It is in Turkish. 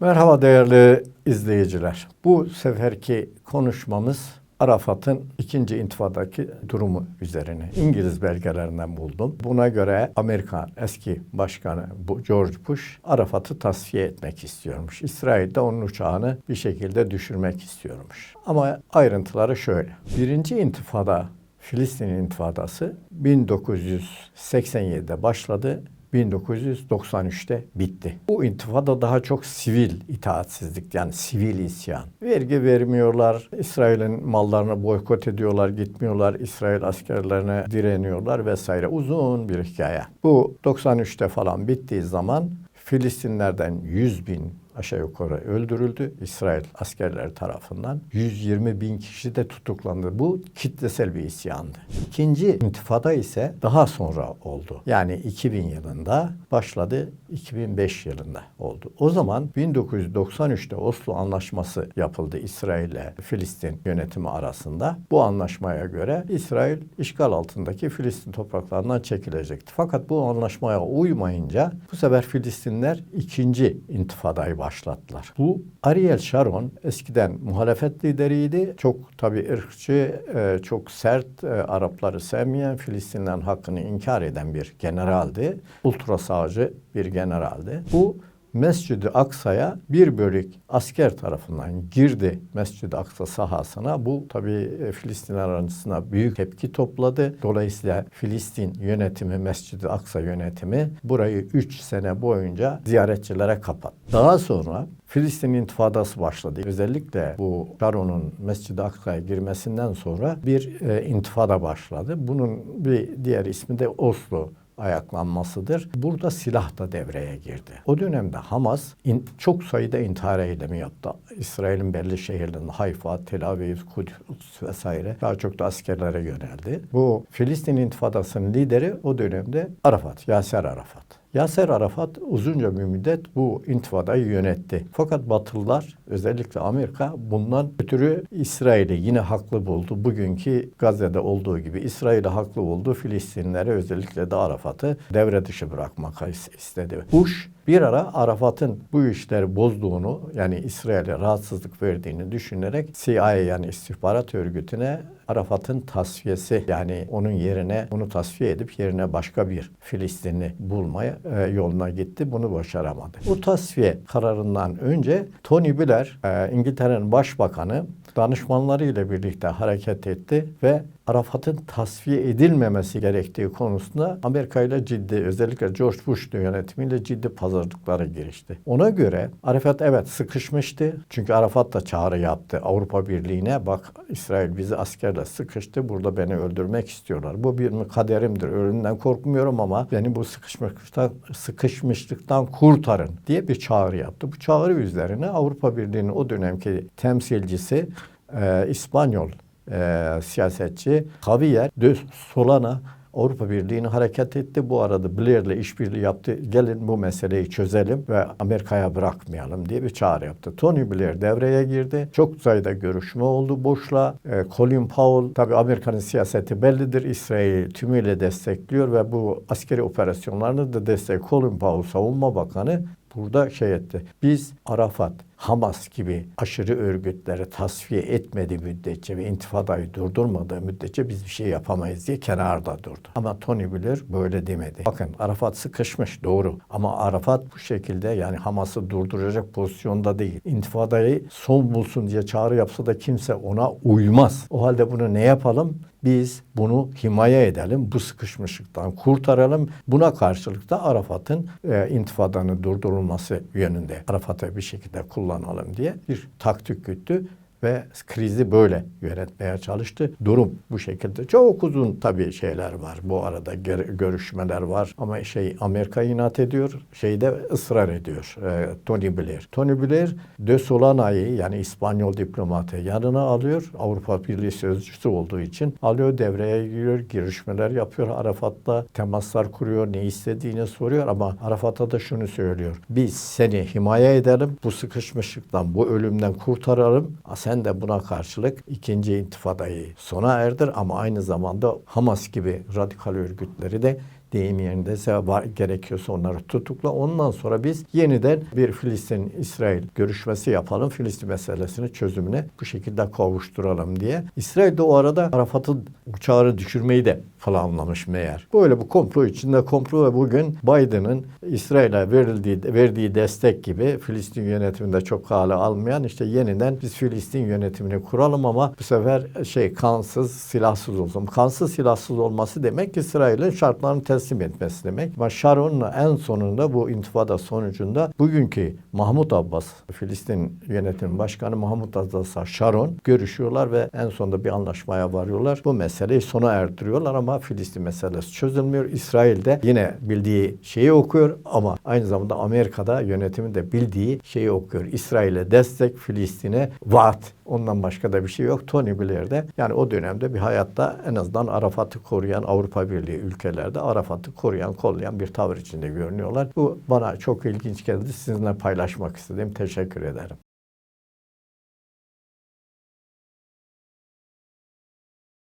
Merhaba değerli izleyiciler. Bu seferki konuşmamız Arafat'ın ikinci intifadaki durumu üzerine İngiliz belgelerinden buldum. Buna göre Amerika eski başkanı George Bush Arafat'ı tasfiye etmek istiyormuş. İsrail de onun uçağını bir şekilde düşürmek istiyormuş. Ama ayrıntıları şöyle. Birinci intifada Filistin intifadası 1987'de başladı 1993'te bitti. Bu intifada daha çok sivil itaatsizlik yani sivil isyan. Vergi vermiyorlar, İsrail'in mallarını boykot ediyorlar, gitmiyorlar, İsrail askerlerine direniyorlar vesaire. Uzun bir hikaye. Bu 93'te falan bittiği zaman Filistinlerden 100 bin aşağı yukarı öldürüldü İsrail askerleri tarafından. 120 bin kişi de tutuklandı. Bu kitlesel bir isyandı. İkinci intifada ise daha sonra oldu. Yani 2000 yılında başladı, 2005 yılında oldu. O zaman 1993'te Oslo Anlaşması yapıldı İsrail ile Filistin yönetimi arasında. Bu anlaşmaya göre İsrail işgal altındaki Filistin topraklarından çekilecekti. Fakat bu anlaşmaya uymayınca bu sefer Filistinler ikinci intifadayı başlattılar. Bu Ariel Sharon eskiden muhalefet lideriydi. Çok tabii ırkçı, e, çok sert, e, Arapları sevmeyen, Filistinlerin hakkını inkar eden bir generaldi. Ultra sağcı bir generaldi. Bu Mescid-i Aksa'ya bir bölük asker tarafından girdi Mescid-i Aksa sahasına. Bu tabi Filistinler arasında büyük tepki topladı. Dolayısıyla Filistin yönetimi, Mescid-i Aksa yönetimi burayı 3 sene boyunca ziyaretçilere kapattı. Daha sonra Filistin intifadası başladı. Özellikle bu Sharon'un Mescid-i Aksa'ya girmesinden sonra bir e, intifada başladı. Bunun bir diğer ismi de Oslo ayaklanmasıdır. Burada silah da devreye girdi. O dönemde Hamas in, çok sayıda intihar eylemi yaptı. İsrail'in belli şehirlerinde Hayfa, Tel Aviv, Kudüs vesaire daha çok da askerlere yöneldi. Bu Filistin intifadasının lideri o dönemde Arafat, Yaser Arafat. Yaser Arafat uzunca bir müddet bu intifadayı yönetti. Fakat Batılılar özellikle Amerika bundan ötürü İsrail'i yine haklı buldu. Bugünkü Gazze'de olduğu gibi İsrail'i haklı buldu. Filistinlere özellikle de Arafat'ı devre dışı bırakmak istedi. Bush bir ara Arafat'ın bu işleri bozduğunu yani İsrail'e rahatsızlık verdiğini düşünerek CIA yani istihbarat örgütüne Arafat'ın tasfiyesi yani onun yerine bunu tasfiye edip yerine başka bir Filistinli bulmaya e, yoluna gitti. Bunu başaramadı. Bu tasfiye kararından önce Tony Blair e, İngiltere'nin başbakanı danışmanlarıyla birlikte hareket etti ve Arafat'ın tasfiye edilmemesi gerektiği konusunda Amerika ile ciddi özellikle George Bush yönetimiyle ciddi pazarlıklara girişti. Ona göre Arafat evet sıkışmıştı. Çünkü Arafat da çağrı yaptı Avrupa Birliği'ne bak İsrail bizi askerle sıkıştı. Burada beni öldürmek istiyorlar. Bu bir kaderimdir. Ölümden korkmuyorum ama beni bu sıkışmışlıktan, sıkışmışlıktan kurtarın diye bir çağrı yaptı. Bu çağrı üzerine Avrupa Birliği'nin o dönemki temsilcisi e, İspanyol e, siyasetçi Javier de Solana Avrupa Birliği'ni hareket etti. Bu arada Blair'le işbirliği yaptı. Gelin bu meseleyi çözelim ve Amerika'ya bırakmayalım diye bir çağrı yaptı. Tony Blair devreye girdi. Çok sayıda görüşme oldu boşla. E, Colin Powell tabi Amerika'nın siyaseti bellidir. İsrail tümüyle destekliyor ve bu askeri operasyonlarını da destek. Colin Powell savunma bakanı burada şey etti. Biz Arafat, Hamas gibi aşırı örgütleri tasfiye etmediği müddetçe ve intifadayı durdurmadığı müddetçe biz bir şey yapamayız diye kenarda durdu. Ama Tony Blair böyle demedi. Bakın Arafat sıkışmış doğru ama Arafat bu şekilde yani Hamas'ı durduracak pozisyonda değil. İntifadayı son bulsun diye çağrı yapsa da kimse ona uymaz. O halde bunu ne yapalım? Biz bunu himaye edelim, bu sıkışmışlıktan kurtaralım. Buna karşılık da Arafat'ın e, intifadanın durdurulması yönünde Arafat'ı bir şekilde kullanalım diye bir taktik güttü ve krizi böyle yönetmeye çalıştı. Durum bu şekilde. Çok uzun tabii şeyler var. Bu arada görüşmeler var ama şey Amerika inat ediyor, şeyde ısrar ediyor. E, Tony Blair. Tony Blair de Solana'yı yani İspanyol diplomatı yanına alıyor. Avrupa Birliği sözcüsü olduğu için alıyor devreye giriyor, girişmeler yapıyor. Arafat'la temaslar kuruyor, ne istediğini soruyor ama Arafat'a da şunu söylüyor. Biz seni himaye edelim, bu sıkışmışlıktan, bu ölümden kurtaralım. De buna karşılık ikinci intifadayı sona erdir ama aynı zamanda Hamas gibi radikal örgütleri de deyim yerindeyse var, gerekiyorsa onları tutukla. Ondan sonra biz yeniden bir Filistin-İsrail görüşmesi yapalım. Filistin meselesini çözümüne bu şekilde kavuşturalım diye. İsrail de o arada Arafat'ın uçağı düşürmeyi de planlamış meğer. Böyle bu komplo içinde komplo ve bugün Biden'ın İsrail'e verildiği verdiği destek gibi Filistin yönetiminde çok hale almayan işte yeniden biz Filistin yönetimini kuralım ama bu sefer şey kansız, silahsız olsun. Kansız, silahsız olması demek İsrail'in şartlarını teslim etmesi demek. Ama Sharon'un en sonunda bu intifada sonucunda bugünkü Mahmut Abbas, Filistin yönetim başkanı Mahmut Abbas'la Sharon görüşüyorlar ve en sonunda bir anlaşmaya varıyorlar. Bu meseleyi sona erdiriyorlar ama Filistin meselesi çözülmüyor. İsrail de yine bildiği şeyi okuyor ama aynı zamanda Amerika'da yönetimin de bildiği şeyi okuyor. İsrail'e destek, Filistin'e vaat. Ondan başka da bir şey yok. Tony Blair de yani o dönemde bir hayatta en azından Arafat'ı koruyan Avrupa Birliği ülkelerde Arafat'ı koruyan, kollayan bir tavır içinde görünüyorlar. Bu bana çok ilginç geldi. Sizinle paylaşmak istedim. Teşekkür ederim.